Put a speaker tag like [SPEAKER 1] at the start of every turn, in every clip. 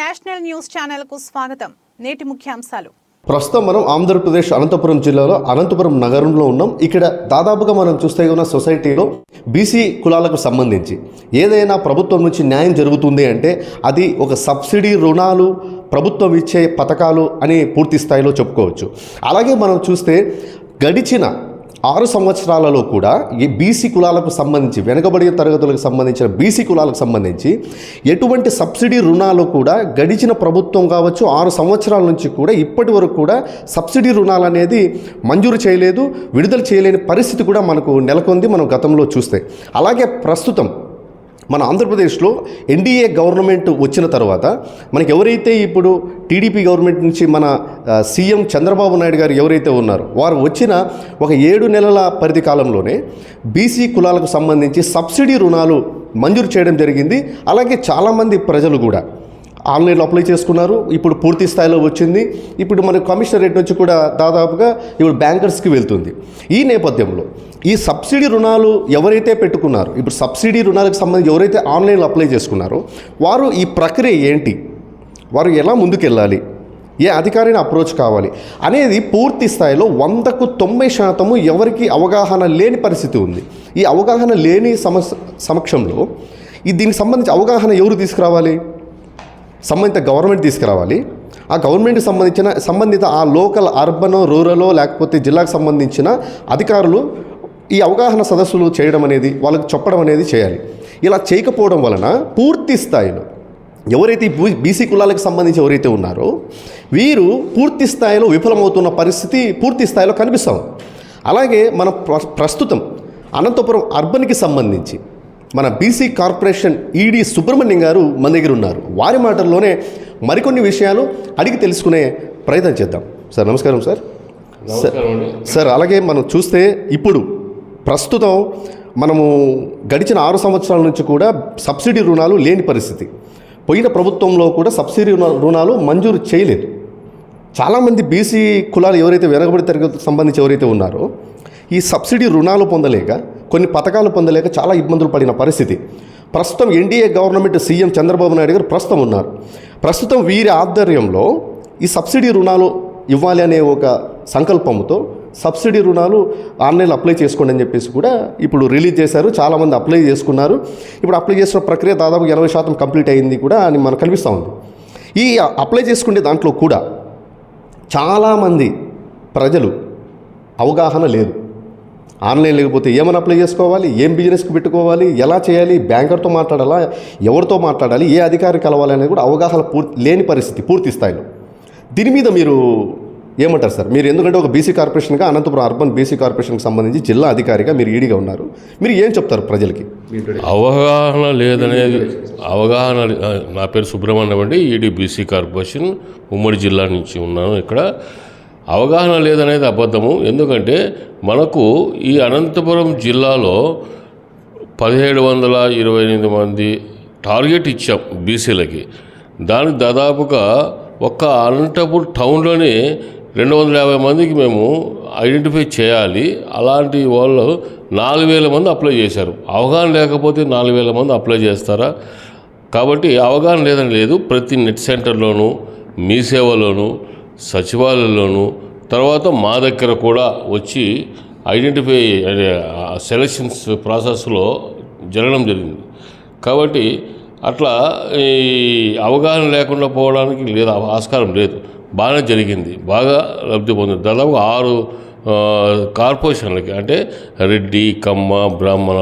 [SPEAKER 1] National news ఛానల్కు స్వాగతం. నేటి ముఖ్యాంశాలు.
[SPEAKER 2] ప్రస్తుతం మనం ఆంధ్రప్రదేశ్ అనంతపురం జిల్లాలో అనంతపురం నగరంలో ఉన్నాం. ఇక్కడ దాదాపుగా మనం చూస్తే ఉన్న సొసైటీలో బీసీ కులాలకు సంబంధించి ఏదైనా ప్రభుత్వం నుంచి న్యాయం జరుగుతుంది అంటే అది ఒక సబ్సిడీ రుణాలు ప్రభుత్వం ఇచ్చే పథకాలు అని పూర్తి స్థాయిలో చెప్పుకోవచ్చు. అలాగే మనం చూస్తే గడిచిన ఆరు సంవత్సరాలలో కూడా ఈ బీసీ కులాలకు సంబంధించి వెనుకబడిన తరగతులకు సంబంధించిన బీసీ కులాలకు సంబంధించి ఎటువంటి సబ్సిడీ రుణాలు కూడా గడిచిన ప్రభుత్వం కావచ్చు ఆరు సంవత్సరాల నుంచి కూడా ఇప్పటి వరకు కూడా సబ్సిడీ రుణాలు అనేది మంజూరు చేయలేదు విడుదల చేయలేని పరిస్థితి కూడా మనకు నెలకొంది మనం గతంలో చూస్తే. అలాగే ప్రస్తుతం మన ఆంధ్రప్రదేశ్లో ఎన్డీఏ గవర్నమెంట్ వచ్చిన తర్వాత మనకి ఎవరైతే ఇప్పుడు టీడీపీ గవర్నమెంట్ నుంచి మన సీఎం చంద్రబాబు నాయుడు గారు ఎవరైతే ఉన్నారో వారు వచ్చిన ఒక ఏడు నెలల పరిధి కాలంలోనే బీసీ కులాలకు సంబంధించి సబ్సిడీ రుణాలు మంజూరు చేయడం జరిగింది. అలాగే చాలామంది ప్రజలు కూడా ఆన్లైన్లో అప్లై చేసుకున్నారు. ఇప్పుడు పూర్తి స్థాయిలో వచ్చింది. ఇప్పుడు మన కమిషనరేట్ నుంచి కూడా దాదాపుగా ఇప్పుడు బ్యాంకర్స్కి వెళ్తుంది. ఈ నేపథ్యంలో ఈ సబ్సిడీ రుణాలు ఎవరైతే పెట్టుకున్నారో ఇప్పుడు సబ్సిడీ రుణాలకు సంబంధించి ఎవరైతే ఆన్లైన్లో అప్లై చేసుకున్నారో వారు ఈ ప్రక్రియ ఏంటి? వారు ఎలా ముందుకెళ్ళాలి? ఏ అధికారిని అప్రోచ్ కావాలి? అనేది పూర్తి స్థాయిలో వందకు తొంభై శాతము ఎవరికి అవగాహన లేని పరిస్థితి ఉంది. ఈ అవగాహన లేని సమస్ సమక్షంలో ఈ దీనికి సంబంధించి అవగాహన ఎవరు తీసుకురావాలి? సంబంధిత గవర్నమెంట్ తీసుకురావాలి. ఆ గవర్నమెంట్కి సంబంధించిన సంబంధిత ఆ లోకల్ అర్బన్ రూరల్ లేకపోతే జిల్లాకు సంబంధించిన అధికారులు ఈ అవగాహన సదస్సులు చేయడం అనేది వాళ్ళకి చెప్పడం అనేది చేయాలి. ఇలా చేయకపోవడం వలన పూర్తి స్థాయిలో ఎవరైతే బీసీ కులాలకు సంబంధించి ఎవరైతే ఉన్నారో వీరు పూర్తి స్థాయిలో విఫలమవుతున్న పరిస్థితి పూర్తి స్థాయిలో కనిపిస్తాం. అలాగే మన ప్ర- ప్రస్తుతం అనంతపురం అర్బన్కి సంబంధించి మన బీసీ కార్పొరేషన్ ఈడీ సుబ్రహ్మణ్యం గారు మన దగ్గర ఉన్నారు. వారి మాటల్లోనే మరికొన్ని విషయాలు అడిగి తెలుసుకునే ప్రయత్నం చేద్దాం. సార్ నమస్కారం సార్. సార్ సార్ అలాగే మనం చూస్తే ఇప్పుడు ప్రస్తుతం మనము గడిచిన ఆరు సంవత్సరాల నుంచి కూడా సబ్సిడీ రుణాలు లేని పరిస్థితి. పోయిన ప్రభుత్వంలో కూడా సబ్సిడీ రుణ- రుణాలు మంజూరు చేయలేదు. చాలామంది బీసీ కులాలు ఎవరైతే వెనకబడి తరగతికి సంబంధించి ఎవరైతే ఉన్నారో ఈ సబ్సిడీ రుణాలు పొందలేక కొన్ని పథకాలు పొందలేక చాలా ఇబ్బందులు పడిన పరిస్థితి. ప్రస్తుతం NDA government CM Chandrababu Naidu గారు ప్రస్తుతం ఉన్నారు. ప్రస్తుతం వీరి ఆధ్వర్యంలో ఈ సబ్సిడీ రుణాలు ఇవ్వాలి అనే ఒక సంకల్పంతో సబ్సిడీ రుణాలు ఆన్లైన్లో అప్లై చేసుకోండి అని చెప్పేసి కూడా ఇప్పుడు రిలీజ్ చేశారు. చాలామంది అప్లై చేసుకున్నారు. ఇప్పుడు అప్లై చేసిన ప్రక్రియ దాదాపు ఎనభై శాతం కంప్లీట్ అయింది కూడా అని మనకు కనిపిస్తూ ఉంది. ఈ అప్లై చేసుకునే దాంట్లో కూడా చాలామంది ప్రజలు అవగాహన లేదు. ఆన్లైన్ లేకపోతే ఏమైనా అప్లై చేసుకోవాలి? ఏం బిజినెస్కి పెట్టుకోవాలి? ఎలా చేయాలి? బ్యాంకర్తో మాట్లాడాలా? ఎవరితో మాట్లాడాలి? ఏ అధికారి కలవాలి అనేది కూడా అవగాహన పూర్తి లేని పరిస్థితి పూర్తి స్థాయిలో. దీని మీద మీరు ఏమంటారు సార్? మీరు ఎందుకంటే ఒక బీసీ కార్పొరేషన్గా అనంతపురం అర్బన్ బీసీ కార్పొరేషన్కి సంబంధించి జిల్లా అధికారిగా మీరు ఈడీగా ఉన్నారు. మీరు ఏం చెప్తారు ప్రజలకి?
[SPEAKER 3] అవగాహన లేదనేది అవగాహన నా పేరు సుబ్రహ్మణ్యం అండి. ఈడీ బీసీ కార్పొరేషన్ ఉమ్మడి జిల్లా నుంచి ఉన్నాను ఇక్కడ. అవగాహన లేదనేది అబద్ధము. ఎందుకంటే మనకు ఈ అనంతపురం జిల్లాలో పదిహేడు వందల ఇరవై ఎనిమిది మంది టార్గెట్ ఇచ్చాం బీసీలకి. దానికి దాదాపుగా ఒక్క అనంతపురం టౌన్లోనే రెండు వందల యాభై మందికి మేము ఐడెంటిఫై చేయాలి. అలాంటి వాళ్ళు నాలుగు వేల మంది అప్లై చేశారు. అవగాహన లేకపోతే నాలుగు వేల మంది అప్లై చేస్తారా? కాబట్టి అవగాహన లేదని లేదు. ప్రతి నెట్ సెంటర్లోనూ మీ సేవలోనూ సచివాలయంలోనూ తర్వాత మా దగ్గర కూడా వచ్చి ఐడెంటిఫై సెలక్షన్స్ ప్రాసెస్లో జరగడం జరిగింది. కాబట్టి అట్లా ఈ అవగాహన లేకుండా పోవడానికి లేదు ఆస్కారం లేదు. బాగానే జరిగింది. బాగా లబ్ధి పొందింది. దాదాపు ఆరు కార్పొరేషన్లకి అంటే రెడ్డి కమ్మ బ్రాహ్మణ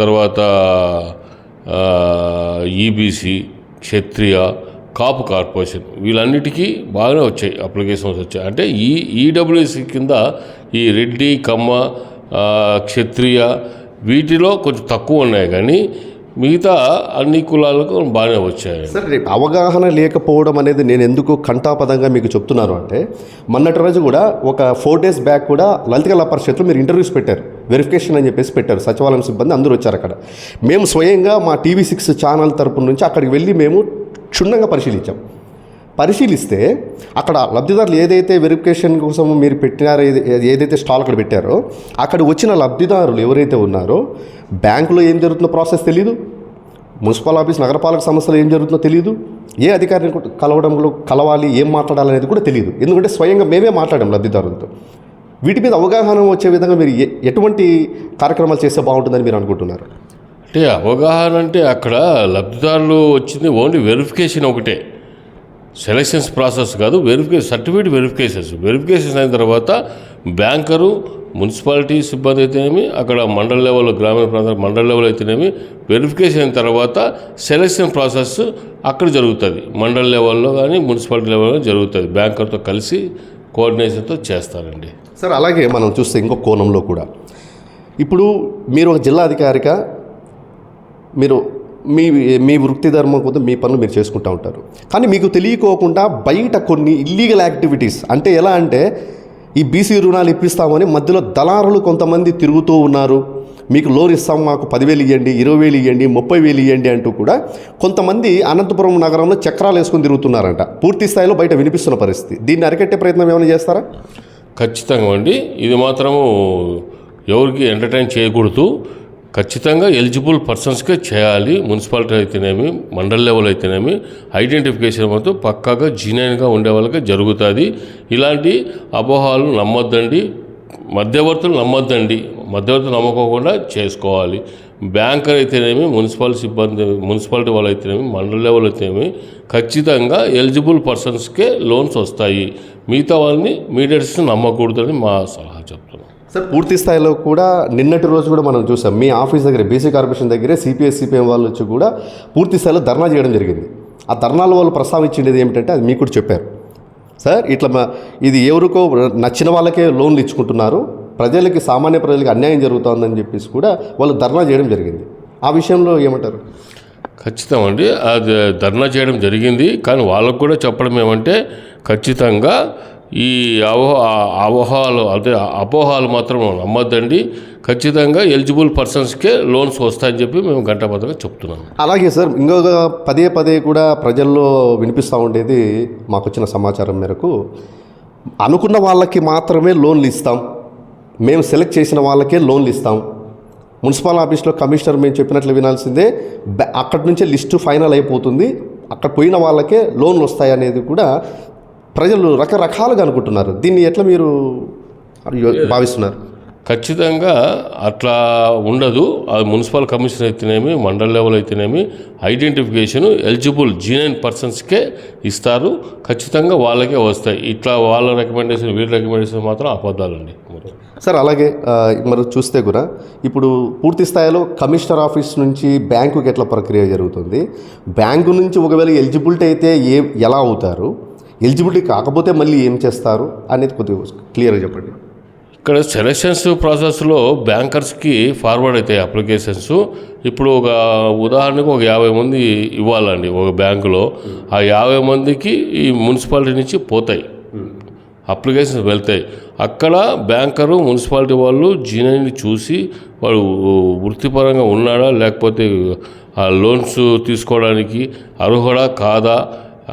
[SPEAKER 3] తర్వాత ఈబీసీ క్షత్రియ కాపు కార్పొరేషన్ వీళ్ళన్నిటికీ బాగానే వచ్చాయి అప్లికేషన్స్ వచ్చాయి. అంటే ఈ ఈడబ్ల్యూసి కింద ఈ రెడ్డి కమ్మ క్షత్రియ వీటిలో కొంచెం తక్కువ ఉన్నాయి కానీ మిగతా అన్ని కులాలకు బాగానే వచ్చాయి.
[SPEAKER 2] సార్ రేపు అవగాహన లేకపోవడం అనేది నేను ఎందుకు కంఠాపదంగా మీకు చెప్తున్నాను అంటే మొన్నటి రోజు కూడా ఒక ఫోర్ డేస్ బ్యాక్ కూడా లలితకళా పరిషత్లో మీరు ఇంటర్వ్యూస్ పెట్టారు. వెరిఫికేషన్ అని చెప్పేసి పెట్టారు. సచివాలయం సిబ్బంది అందరూ వచ్చారు అక్కడ. మేము స్వయంగా మా టీవీ సిక్స్ ఛానల్ తరపు నుంచి అక్కడికి వెళ్ళి మేము క్షుణ్ణంగా పరిశీలించాం. పరిశీలిస్తే అక్కడ లబ్ధిదారులు ఏదైతే వెరిఫికేషన్ కోసం మీరు పెట్టినారో ఏది- ఏదైతే స్టాల్ అక్కడ పెట్టారో అక్కడ వచ్చిన లబ్ధిదారులు ఎవరైతే ఉన్నారో బ్యాంకులో ఏం జరుగుతుందో ప్రాసెస్ తెలీదు. మున్సిపల్ ఆఫీస్ నగరపాలక సంస్థలు ఏం జరుగుతుందో తెలియదు ఏ అధికారిని కలవడంలో కలవాలి ఏం మాట్లాడాలనేది కూడా తెలియదు ఎందుకంటే స్వయంగా మేమే మాట్లాడాం లబ్ధిదారులతో. వీటి మీద అవగాహన వచ్చే విధంగా మీరు ఎటువంటి కార్యక్రమాలు చేస్తే బాగుంటుందని మీరు అనుకుంటున్నారు?
[SPEAKER 3] అంటే అవగాహన అంటే అక్కడ లబ్ధిదారులు వచ్చింది ఓన్లీ వెరిఫికేషన్ ఒకటే. సెలక్షన్స్ ప్రాసెస్ కాదు వెరిఫికేషన్ సర్టిఫికేట్ వెరిఫికేషన్స్ వెరిఫికేషన్ అయిన తర్వాత బ్యాంకరు మున్సిపాలిటీ సిబ్బంది అయితేనేమి అక్కడ మండల లెవెల్ గ్రామీణ ప్రాంతాల మండల లెవెల్ అయితేనేమి వెరిఫికేషన్ అయిన తర్వాత సెలక్షన్ ప్రాసెస్ అక్కడ జరుగుతుంది. మండల లెవెల్లో కానీ మున్సిపాలిటీ లెవెల్లో జరుగుతుంది. బ్యాంకర్తో కలిసి కోఆర్డినేషన్తో చేస్తారండి.
[SPEAKER 2] సార్ అలాగే మనం చూస్తే ఇంకో కోణంలో కూడా. ఇప్పుడు మీరు ఒక జిల్లా అధికారిగా మీరు మీ మీ వృత్తి ధర్మం కొద్ది మీ పనులు మీరు చేసుకుంటూ ఉంటారు. కానీ మీకు తెలియకోకుండా బయట కొన్ని ఇల్లీగల్ యాక్టివిటీస్ అంటే ఎలా అంటే ఈ బీసీ రుణాలు ఇప్పిస్తామని మధ్యలో దళారులు కొంతమంది తిరుగుతూ ఉన్నారు. మీకు లోన్ ఇస్తాం మాకు పదివేలు ఇవ్వండి ఇరవై వేలు ఇవ్వండి ముప్పై వేలు ఇవ్వండి అంటూ కూడా కొంతమంది అనంతపురం నగరంలో చక్రాలు వేసుకొని తిరుగుతున్నారంట. పూర్తి స్థాయిలో బయట వినిపిస్తున్న పరిస్థితి. దీన్ని అరికట్టే ప్రయత్నం ఏమైనా చేస్తారా?
[SPEAKER 3] ఖచ్చితంగా అండి. ఇది మాత్రము ఎవరికి ఎంటర్టైన్ చేయకూడదు. ఖచ్చితంగా ఎలిజిబుల్ పర్సన్స్కే చేయాలి. మున్సిపాలిటీ అయితేనేమి మండల్ లెవెల్ అయితేనేమి ఐడెంటిఫికేషన్ మొత్తం పక్కాగా జీనైన్గా ఉండే వాళ్ళకే జరుగుతుంది. ఇలాంటి అపోహాలు నమ్మొద్దండి. మధ్యవర్తులు నమ్మొద్దండి. మధ్యవర్తులు నమ్మకోకుండా చేసుకోవాలి. బ్యాంకర్ అయితేనేమి మున్సిపల్ సిబ్బంది మున్సిపాలిటీ వాళ్ళు అయితేనేమి మండల లెవెల్ అయితేనేమి ఖచ్చితంగా ఎలిజిబుల్ పర్సన్స్కే లోన్స్ వస్తాయి. మిగతా వాళ్ళని మీడియట్స్ నమ్మకూడదని మా సలహా చెప్తున్నాం.
[SPEAKER 2] సార్ పూర్తి స్థాయిలో కూడా నిన్నటి రోజు కూడా మనం చూసాం. మీ ఆఫీస్ దగ్గర బీసీ కార్పొరేషన్ దగ్గరే సిపిఎస్ సిపిఎం వాళ్ళు వచ్చి కూడా పూర్తి స్థాయిలో ధర్నా చేయడం జరిగింది. ఆ ధర్నాల వాళ్ళు ప్రస్తావించింది ఏమిటంటే అది మీకు కూడా చెప్పారు. సార్ ఇట్లా మా ఇది ఎవరికో నచ్చిన వాళ్ళకే లోన్లు ఇచ్చుకుంటున్నారు. ప్రజలకి సామాన్య ప్రజలకి అన్యాయం జరుగుతోందని చెప్పేసి కూడా వాళ్ళు ధర్నా చేయడం జరిగింది. ఆ విషయంలో ఏమంటారు?
[SPEAKER 3] ఖచ్చితం అండి. అది ధర్నా చేయడం జరిగింది. కానీ వాళ్ళకు కూడా చెప్పడం ఏమంటే ఖచ్చితంగా ఈ అవో అవహాలు అంటే అపోహాలు మాత్రం నమ్మొద్దండి. ఖచ్చితంగా ఎలిజిబుల్ పర్సన్స్కే లోన్స్ వస్తాయని చెప్పి మేము గంటబద్ధంగా చెప్తున్నాం.
[SPEAKER 2] అలాగే సార్ ఇంకొక పదే పదే కూడా ప్రజల్లో వినిపిస్తూ ఉండేది మాకు వచ్చిన సమాచారం మేరకు అనుకున్న వాళ్ళకి మాత్రమే లోన్లు ఇస్తాం. మేము సెలెక్ట్ చేసిన వాళ్ళకే లోన్లు ఇస్తాం. మున్సిపల్ ఆఫీస్లో కమిషనర్ మేము చెప్పినట్లు వినాల్సిందే బ్యా- అక్కడి నుంచే లిస్టు ఫైనల్ అయిపోతుంది. అక్కడ పోయిన వాళ్ళకే లోన్లు వస్తాయి అనేది కూడా ప్రజలు రకరకాలుగా అనుకుంటున్నారు. దీన్ని ఎట్లా మీరు భావిస్తున్నారు?
[SPEAKER 3] ఖచ్చితంగా అట్లా ఉండదు. అది మున్సిపల్ కమిషన్ అయితేనేమి మండల్ లెవెల్ అయితేనేమి ఐడెంటిఫికేషన్ ఎలిజిబుల్ జీనైన్ పర్సన్స్కే ఇస్తారు. ఖచ్చితంగా వాళ్ళకే వస్తాయి. ఇట్లా వాళ్ళ రికమెండేషన్ వీళ్ళ రికమెండేషన్ మాత్రం అబద్ధాలండి.
[SPEAKER 2] సార్ అలాగే మరి చూస్తే కూడా ఇప్పుడు పూర్తి స్థాయిలో కమిషనర్ ఆఫీస్ నుంచి బ్యాంకుకి ఎట్లా ప్రక్రియ జరుగుతుంది? బ్యాంకు నుంచి ఒకవేళ ఎలిజిబిలిటీ అయితే ఏ ఎలా అవుతారు? ఎలిజిబిలిటీ కాకపోతే మళ్ళీ ఏం చేస్తారు అనేది కొద్దిగా క్లియర్గా చెప్పండి.
[SPEAKER 3] ఇక్కడ సెలక్షన్స్ ప్రాసెస్లో బ్యాంకర్స్కి ఫార్వర్డ్ అవుతాయి అప్లికేషన్స్. ఇప్పుడు ఒక ఉదాహరణకు ఒక యాభై మంది ఇవ్వాలండి ఒక బ్యాంకులో. ఆ యాభై మందికి ఈ మున్సిపాలిటీ నుంచి పోతాయి. అప్లికేషన్స్ వెళ్తాయి. అక్కడ బ్యాంకరు మున్సిపాలిటీ వాళ్ళు జీనైని చూసి వాడు వృత్తిపరంగా ఉన్నాడా లేకపోతే ఆ లోన్స్ తీసుకోవడానికి అర్హుడా కాదా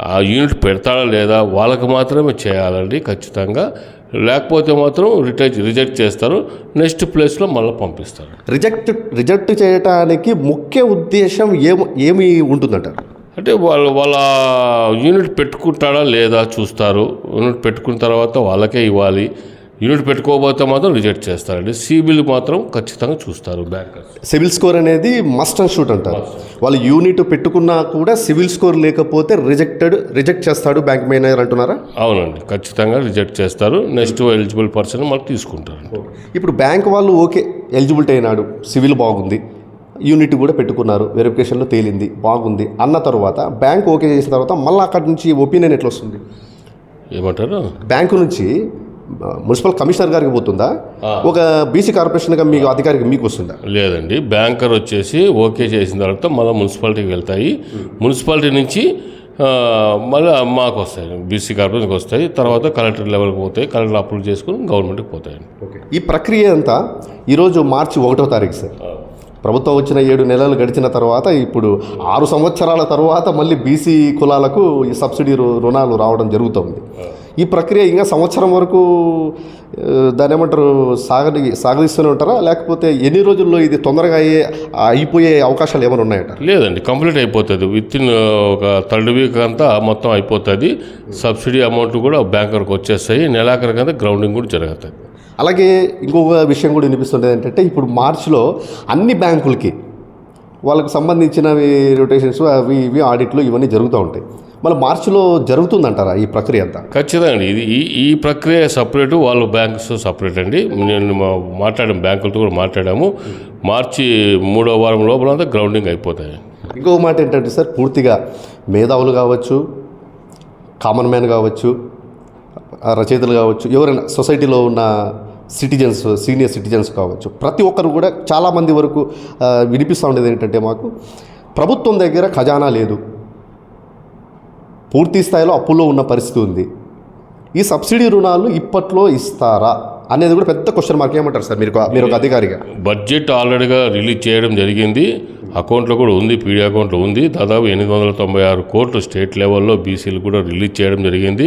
[SPEAKER 3] ఆ యూనిట్ పెడతాడా లేదా వాళ్ళకి మాత్రమే చేయాలండి ఖచ్చితంగా. లేకపోతే మాత్రం రిటైజ్ రిజెక్ట్ చేస్తారు. నెక్స్ట్ ప్లేస్లో మళ్ళీ పంపిస్తారు.
[SPEAKER 2] రిజెక్ట్ రిజెక్ట్ చేయడానికి ముఖ్య ఉద్దేశం ఏం ఏమి ఉంటుందంటారు?
[SPEAKER 3] అంటే వాళ్ళు వాళ్ళ యూనిట్ పెట్టుకుంటాడా లేదా చూస్తారు. యూనిట్ పెట్టుకున్న తర్వాత వాళ్ళకే ఇవ్వాలి. యూనిట్ పెట్టుకోకపోతే మాత్రం రిజెక్ట్ చేస్తారండి. సిబిల్ మాత్రం ఖచ్చితంగా చూస్తారు. బ్యాంకర్స్.
[SPEAKER 2] సివిల్ స్కోర్ అనేది మస్ట్ అండ్ షూట్ అంటారు. వాళ్ళు యూనిట్ పెట్టుకున్నా కూడా సివిల్ స్కోర్ లేకపోతే రిజెక్టెడ్ రిజెక్ట్ చేస్తాడు బ్యాంక్ మేనేజర్ అంటున్నారా?
[SPEAKER 3] అవునండి. ఖచ్చితంగా రిజెక్ట్ చేస్తారు. నెక్స్ట్ ఎలిజిబుల్ పర్సన్ మళ్ళీ తీసుకుంటారు
[SPEAKER 2] ఇప్పుడు బ్యాంక్ వాళ్ళు ఓకే ఎలిజిబిలిటీ అయినాడు సివిల్ బాగుంది యూనిట్ కూడా పెట్టుకున్నారు వెరిఫికేషన్లో తేలింది బాగుంది అన్న తర్వాత బ్యాంక్ ఓకే చేసిన తర్వాత మళ్ళీ అక్కడి నుంచి ఒపీనియన్ ఎట్లా వస్తుంది?
[SPEAKER 3] ఏమంటారు?
[SPEAKER 2] బ్యాంకు నుంచి మున్సిపల్ కమిషనర్ గారికి పోతుందా? ఒక బీసీ కార్పొరేషన్గా మీకు అధికారికి మీకు వస్తుందా?
[SPEAKER 3] లేదండి. బ్యాంకర్ వచ్చేసి ఓకే చేసిన తర్వాత మళ్ళీ మున్సిపాలిటీకి వెళ్తాయి. మున్సిపాలిటీ నుంచి మళ్ళీ మాకు వస్తాయి. బీసీ కార్పొరేషన్కి వస్తాయి. తర్వాత కలెక్టర్ లెవెల్కి పోతాయి. కలెక్టర్ అప్రూవ్ చేసుకుని గవర్నమెంట్కి పోతాయండి.
[SPEAKER 2] ఈ ప్రక్రియ అంతా ఈరోజు మార్చి ఒకటో తారీఖు సార్. ప్రభుత్వం వచ్చిన ఏడు నెలలు గడిచిన తర్వాత ఇప్పుడు ఆరు సంవత్సరాల తర్వాత మళ్ళీ బీసీ కులాలకు ఈ సబ్సిడీ రుణాలు రావడం జరుగుతుంది. ఈ ప్రక్రియ ఇంకా సంవత్సరం వరకు ఆ, దాన్ని ఏమంటారు సాగని సాగదీస్తూనే ఉంటారా? లేకపోతే ఎన్ని రోజుల్లో ఇది తొందరగా అయ్యే అయిపోయే అవకాశాలు ఏమైనా ఉన్నాయట?
[SPEAKER 3] లేదండి కంప్లీట్ అయిపోతుంది. విత్ ఇన్ ఒక థర్డ్ వీక్ అంతా మొత్తం అయిపోతుంది. సబ్సిడీ అమౌంట్ కూడా బ్యాంకర్కి వచ్చేస్తాయి. నెలాఖరికంతా గ్రౌండింగ్ కూడా జరుగుతుంది.
[SPEAKER 2] అలాగే ఇంకొక విషయం కూడా వినిపిస్తుండేది ఏంటంటే ఇప్పుడు మార్చిలో అన్ని బ్యాంకులకి వాళ్ళకు సంబంధించినవి రొటేషన్స్ అవి ఇవి ఆడిట్లు ఇవన్నీ జరుగుతూ ఉంటాయి. మళ్ళీ మార్చిలో జరుగుతుందంటారా ఈ ప్రక్రియ అంతా?
[SPEAKER 3] ఖచ్చితంగా అండి ఇది ఈ ఈ ప్రక్రియ సపరేట్ వాళ్ళు బ్యాంక్స్ సపరేట్ అండి. నేను మాట్లాడాము బ్యాంకులతో కూడా మాట్లాడాము. మార్చి మూడో వారం లోపల అంతా గ్రౌండింగ్ అయిపోతాయి.
[SPEAKER 2] ఇంకో మాట ఏంటంటే సార్ పూర్తిగా మేధావులు కావచ్చు కామన్ మ్యాన్ కావచ్చు రచయితలు కావచ్చు ఎవరైనా సొసైటీలో ఉన్న సిటిజన్స్ సీనియర్ సిటిజన్స్ కావచ్చు ప్రతి ఒక్కరు కూడా చాలామంది వరకు వినిపిస్తూ ఉండేది ఏంటంటే మాకు ప్రభుత్వం దగ్గర ఖజానా లేదు. పూర్తి స్థాయిలో అప్పుల్లో ఉన్న పరిస్థితి ఉంది. ఈ సబ్సిడీ రుణాలు ఇప్పట్లో ఇస్తారా? అనేది కూడా పెద్ద క్వశ్చన్ మార్క్ ఏమంటారు సార్ మీరు మీరు ఒక అధికారిగా?
[SPEAKER 3] బడ్జెట్ ఆల్రెడీగా రిలీజ్ చేయడం జరిగింది. అకౌంట్లో కూడా ఉంది పీడీ అకౌంట్లో ఉంది. దాదాపు ఎనిమిది వందల తొంభై ఆరు కోట్లు స్టేట్ లెవెల్లో బీసీలు కూడా రిలీజ్ చేయడం జరిగింది.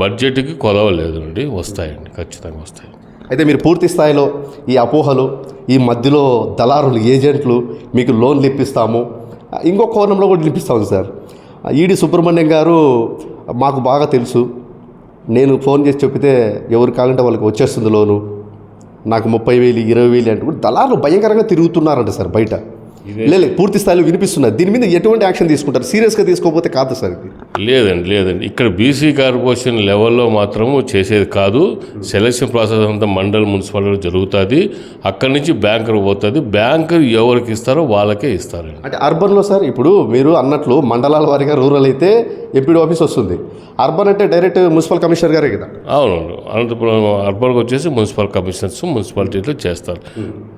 [SPEAKER 3] బడ్జెట్కి కొదవ లేదండి వస్తాయండి ఖచ్చితంగా వస్తాయి.
[SPEAKER 2] అయితే మీరు పూర్తి స్థాయిలో ఈ అపోహలు ఈ మధ్యలో దళారులు ఏజెంట్లు మీకు లోన్లు ఇప్పిస్తాము. ఇంకో కోణంలో కూడా ఇప్పిస్తాము సార్. ఈడి సుబ్రహ్మణ్యం గారు మాకు బాగా తెలుసు. నేను ఫోన్ చేసి చెప్పితే ఎవరు కావాలంటే వాళ్ళకి వచ్చేస్తుంది లోను. నాకు ముప్పై వేలు ఇరవై వేలు అంటే కూడా దళాలు భయంకరంగా తిరుగుతున్నారంట సార్ బయట. లేదు పూర్తి స్థాయిలో వినిపిస్తున్నారు దీని మీద ఎటువంటి యాక్షన్ తీసుకుంటారు? సీరియస్గా తీసుకోకపోతే కాదు సార్ ఇది.
[SPEAKER 3] లేదండి లేదండి. ఇక్కడ బీసీ కార్పొరేషన్ లెవెల్లో మాత్రము చేసేది కాదు. సెలక్షన్ ప్రాసెస్ అంతా మండల్ మున్సిపాలిటీలో జరుగుతుంది. అక్కడి నుంచి బ్యాంకర్ పోతుంది. బ్యాంకర్ ఎవరికి ఇస్తారో వాళ్ళకే ఇస్తారండి.
[SPEAKER 2] అంటే అర్బన్లో సార్ ఇప్పుడు మీరు అన్నట్లు మండలాల వారీగా రూరల్ అయితే ఎంపీడీ ఆఫీస్ వస్తుంది. అర్బన్ అంటే డైరెక్ట్ మున్సిపల్ కమిషనర్ గారే కదా?
[SPEAKER 3] అవునండి. అనంతపురం అర్బన్కి వచ్చేసి మున్సిపల్ కమిషనర్స్ మున్సిపాలిటీలో చేస్తారు.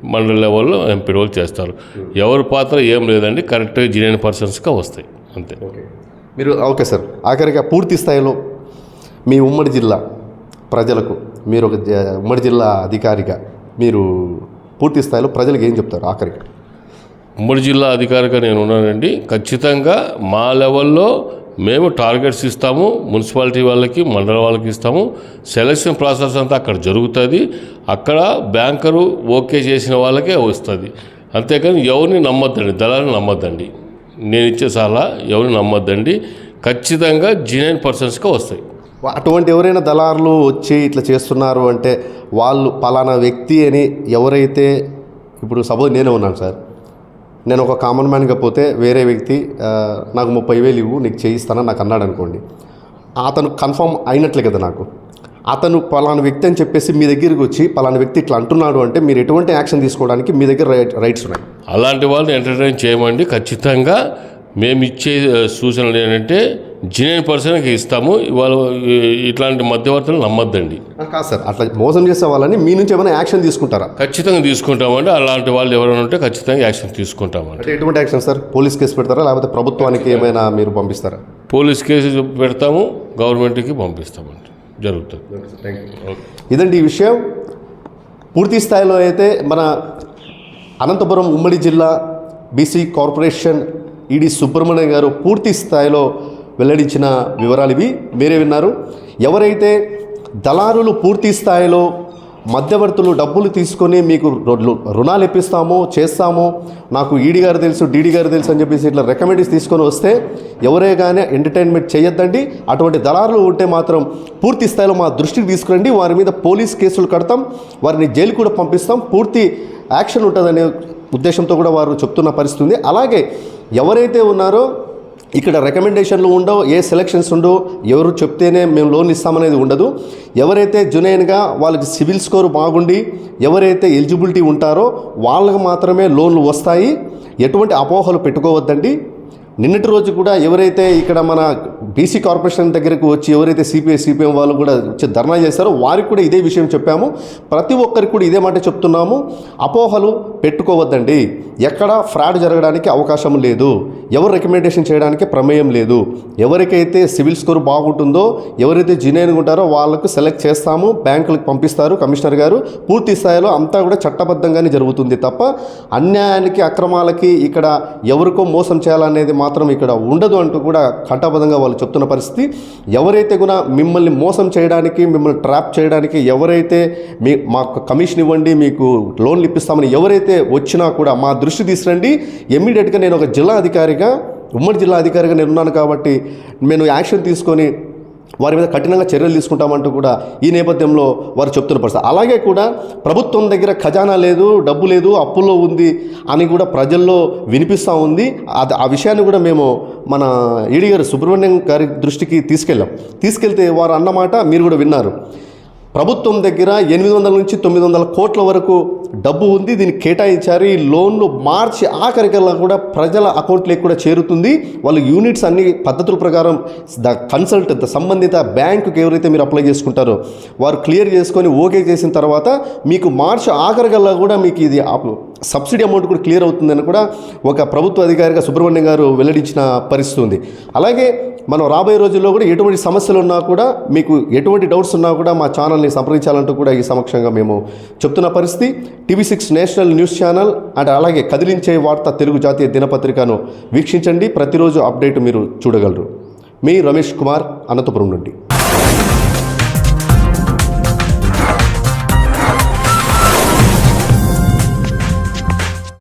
[SPEAKER 3] మండల లెవెల్లో ఎంపీడీఓలు చేస్తారు. ఎవరి పాత్ర ఏం లేదండి. కరెక్ట్గా జీనియన్ పర్సన్స్గా వస్తాయి. అంతే.
[SPEAKER 2] ఓకే. మీరు ఓకే సార్. ఆఖరిగా పూర్తి స్థాయిలో మీ ఉమ్మడి జిల్లా ప్రజలకు మీరు ఒక ఉమ్మడి జిల్లా అధికారిగా మీరు పూర్తి స్థాయిలో ప్రజలకు ఏం చెప్తారు ఆఖరిగా?
[SPEAKER 3] ఉమ్మడి జిల్లా అధికారిగా నేను ఉన్నానండి. ఖచ్చితంగా మా లెవెల్లో మేము టార్గెట్స్ ఇస్తాము. మున్సిపాలిటీ వాళ్ళకి మండల వాళ్ళకి ఇస్తాము. సెలక్షన్ ప్రాసెస్ అంతా అక్కడ జరుగుతుంది. అక్కడ బ్యాంకరు ఓకే చేసిన వాళ్ళకే వస్తుంది. అంతేకాని ఎవరిని నమ్మొద్దండి దళాన్ని నమ్మొద్దండి. నేను ఇచ్చే సలహా ఎవరిని నమ్మొద్దండి. ఖచ్చితంగా జీనైన్ పర్సన్స్గా వస్తాయి.
[SPEAKER 2] అటువంటి ఎవరైనా దళారులు వచ్చి ఇట్లా చేస్తున్నారు అంటే వాళ్ళు పలానా వ్యక్తి అని ఎవరైతే ఇప్పుడు సపోజ్ నేనే ఉన్నాను సార్. నేను ఒక కామన్ మ్యాన్గా పోతే వేరే వ్యక్తి నాకు ముప్పై వేలు ఇవ్వు నీకు చేయిస్తానని నాకు అన్నాడు అనుకోండి. అతను కన్ఫర్మ్ అయినట్లే కదా నాకు. అతను పలానా వ్యక్తి అని చెప్పేసి మీ దగ్గరికి వచ్చి పలానా వ్యక్తి ఇట్లా అంటున్నాడు అంటే మీరు ఎటువంటి యాక్షన్ తీసుకోవడానికి మీ దగ్గర రైట్ రైట్స్ ఉన్నాయి?
[SPEAKER 3] అలాంటి వాళ్ళని ఎంటర్టైన్ చేయమండి. ఖచ్చితంగా మేము ఇచ్చే సూచనలు ఏంటంటే జీనైన్ పర్సన్కి ఇస్తాము. ఇవాళ ఈ- ఇట్లాంటి మధ్యవర్తులు నమ్మొద్దండి.
[SPEAKER 2] కాదు సార్ అట్లా మోసం చేసే వాళ్ళని మీ నుంచి ఏమైనా యాక్షన్ తీసుకుంటారా?
[SPEAKER 3] ఖచ్చితంగా తీసుకుంటామండి. అలాంటి వాళ్ళు ఎవరైనా ఉంటే ఖచ్చితంగా యాక్షన్ తీసుకుంటామండి.
[SPEAKER 2] అంటే ఎటువంటి యాక్షన్ సార్? పోలీస్ కేసు పెడతారా? లేకపోతే ప్రభుత్వానికి ఏమైనా మీరు పంపిస్తారా?
[SPEAKER 3] పోలీస్ కేసు పెడతాము గవర్నమెంట్కి పంపిస్తామండి. జరుగుతుంది.
[SPEAKER 2] ఇదండి ఈ విషయం. పూర్తి స్థాయిలో అయితే మన అనంతపురం ఉమ్మడి జిల్లా బీసీ కార్పొరేషన్ ఈడి సుబ్రహ్మణ్యం గారు పూర్తి స్థాయిలో వెల్లడించిన వివరాలు ఇవి. మీరే విన్నారు. ఎవరైతే దళారులు పూర్తి స్థాయిలో మధ్యవర్తులు డబ్బులు తీసుకొని మీకు రుణాలు ఇప్పిస్తాము చేస్తాము. నాకు ఈడీ గారు తెలుసు డీడీ గారు తెలుసు అని చెప్పేసి ఇట్లా రికమెండేషన్ తీసుకొని వస్తే ఎవరే కానీ ఎంటర్టైన్మెంట్ చేయొద్దండి. అటువంటి దళారులు ఉంటే మాత్రం పూర్తి స్థాయిలో మా దృష్టికి తీసుకురండి. వారి మీద పోలీస్ కేసులు కడతాం. వారిని జైలు కూడా పంపిస్తాం. పూర్తి యాక్షన్ ఉంటుందనే ఉద్దేశంతో కూడా వారు చెప్తున్న పరిస్థితి ఉంది. అలాగే ఎవరైతే ఉన్నారో ఇక్కడ రికమెండేషన్లు ఉండవు ఏ సెలక్షన్స్ ఉండవు ఎవరు చెప్తేనే మేము లోన్ ఇస్తామనేది ఉండదు. ఎవరైతే జునైన్గా వాళ్ళకి సివిల్ స్కోర్ బాగుండి ఎవరైతే ఎలిజిబిలిటీ ఉంటారో వాళ్ళకి మాత్రమే లోన్లు వస్తాయి. ఎటువంటి అపోహలు పెట్టుకోవద్దండి. నిన్నటి రోజు కూడా ఎవరైతే ఇక్కడ మన బీసీ కార్పొరేషన్ దగ్గరకు వచ్చి ఎవరైతే సిపిఐ సిపిఎం వాళ్ళు కూడా వచ్చి ధర్నా చేశారో వారికి కూడా ఇదే విషయం చెప్పాము. ప్రతి ఒక్కరికి కూడా ఇదే మాట చెప్తున్నాము. అపోహలు పెట్టుకోవద్దండి. ఎక్కడ ఫ్రాడ్ జరగడానికి అవకాశం లేదు. ఎవరు రికమెండేషన్ చేయడానికి ప్రమేయం లేదు. ఎవరికైతే సివిల్ స్కోర్ బాగుంటుందో ఎవరైతే జినైన్గా ఉంటారో వాళ్ళకు సెలెక్ట్ చేస్తాము బ్యాంకులకు పంపిస్తారు కమిషనర్ గారు. పూర్తి స్థాయిలో అంతా కూడా చట్టబద్ధంగానే జరుగుతుంది తప్ప అన్యాయానికి అక్రమాలకి ఇక్కడ ఎవరికో మోసం చేయాలనేది మాత్రం మాత్రం ఇక్కడ ఉండదు అంటూ కూడా కఠాబద్ధంగా వాళ్ళు చెప్తున్న పరిస్థితి. ఎవరైతే కూడా మిమ్మల్ని మోసం చేయడానికి మిమ్మల్ని ట్రాప్ చేయడానికి ఎవరైతే మీ మాకు కమిషన్ ఇవ్వండి మీకు లోన్లు ఇప్పిస్తామని ఎవరైతే వచ్చినా కూడా మా దృష్టి తీసురండి ఇమ్మీడియట్గా నేను ఒక జిల్లా అధికారిగా ఉమ్మడి జిల్లా అధికారిగా నేను ఉన్నాను కాబట్టి నేను యాక్షన్ తీసుకొని వారి మీద కఠినంగా చర్యలు తీసుకుంటామంటూ కూడా ఈ నేపథ్యంలో వారు చెప్తున్న పరిస్థితి. అలాగే కూడా ప్రభుత్వం దగ్గర ఖజానా లేదు డబ్బు లేదు అప్పుల్లో ఉంది అని కూడా ప్రజల్లో వినిపిస్తూ ఉంది. అది ఆ విషయాన్ని కూడా మేము మన ఈడీ గారు సుబ్రహ్మణ్యం గారి దృష్టికి తీసుకెళ్ళాం. తీసుకెళ్తే వారు అన్నమాట మీరు కూడా విన్నారు. ప్రభుత్వం దగ్గర ఎనిమిది వందల నుంచి తొమ్మిది వందల కోట్ల వరకు డబ్బు ఉంది. దీన్ని కేటాయించారు. ఈ లోన్లు మార్చి ఆఖరికల్లా కూడా ప్రజల అకౌంట్లోకి కూడా చేరుతుంది. వాళ్ళు యూనిట్స్ అన్ని పద్ధతుల ప్రకారం ద కన్సల్ట్ ద సంబంధిత బ్యాంకుకి ఎవరైతే మీరు అప్లై చేసుకుంటారో వారు క్లియర్ చేసుకొని ఓకే చేసిన తర్వాత మీకు మార్చి ఆఖరికల్లా కూడా మీకు ఇది సబ్సిడీ అమౌంట్ కూడా క్లియర్ అవుతుందని కూడా ఒక ప్రభుత్వ అధికారిగా సుబ్రహ్మణ్యం గారు వెల్లడించిన పరిస్థితి ఉంది. అలాగే మనం రాబోయే రోజుల్లో కూడా ఎటువంటి సమస్యలు ఉన్నా కూడా మీకు ఎటువంటి డౌట్స్ ఉన్నా కూడా మా ఛానల్ని సంప్రదించాలంటూ కూడా ఈ సమక్షంగా మేము చెప్తున్న పరిస్థితి. TV six national news channel and అలాగే కదిలించే వార్త తెలుగు జాతీయ దినపత్రికను వీక్షించండి. ప్రతిరోజు అప్డేట్ మీరు చూడగలరు. మీ రమేష్ కుమార్ అనంతపురం నుండి.